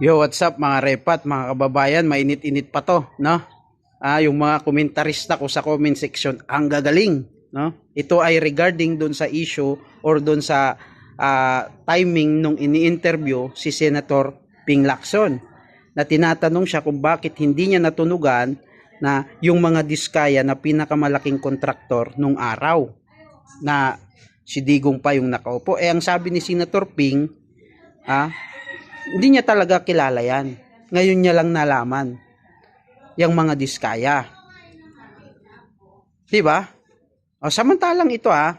Yo, what's up mga repat, mga kababayan, mainit-init pa to, no? Ah, yung mga komentarista ko sa comment section, ang gagaling, no? Ito ay regarding doon sa issue or doon sa ah, timing nung ini-interview si Senator Ping Lacson na tinatanong siya kung bakit hindi niya natunugan na yung mga diskaya na pinakamalaking kontraktor nung araw na si Digong pa yung nakaupo. Eh, ang sabi ni Senator Ping, ah, hindi niya talaga kilala yan. Ngayon niya lang nalaman yung mga diskaya. 'Di ba? O samantalang ito ah,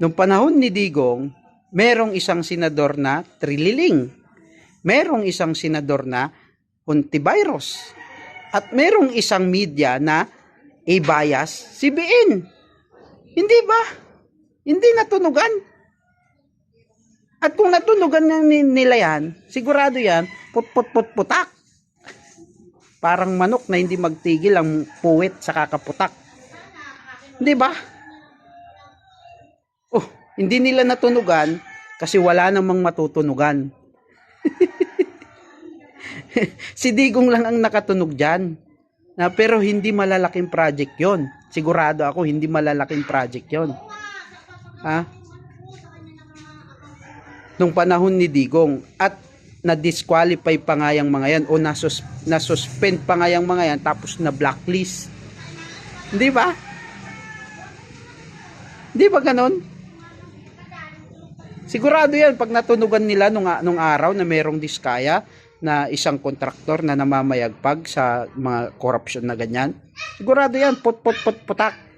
nung panahon ni Digong, merong isang senador na Trililing. Merong isang senador na Hontivirus. At merong isang media na A-bias, CBN. Hindi ba? Hindi natunugan. At kung natunugan na ni- nila yan, sigurado yan, put-put-put-putak. Parang manok na hindi magtigil ang puwit sa kakaputak. Hindi ba? Oh, hindi nila natunugan kasi wala namang matutunugan. si Digong lang ang nakatunog dyan. Na, pero hindi malalaking project yon. Sigurado ako hindi malalaking project yon. Ha? Nung panahon ni Digong at na-disqualify pa nga yung mga yan o nasus na-suspend pa nga yung mga yan tapos na blacklist. Hindi ba? Hindi ba ganon? Sigurado yan pag natunugan nila nung, nung araw na merong diskaya na isang kontraktor na namamayagpag sa mga corruption na ganyan. Sigurado yan, put put put putak.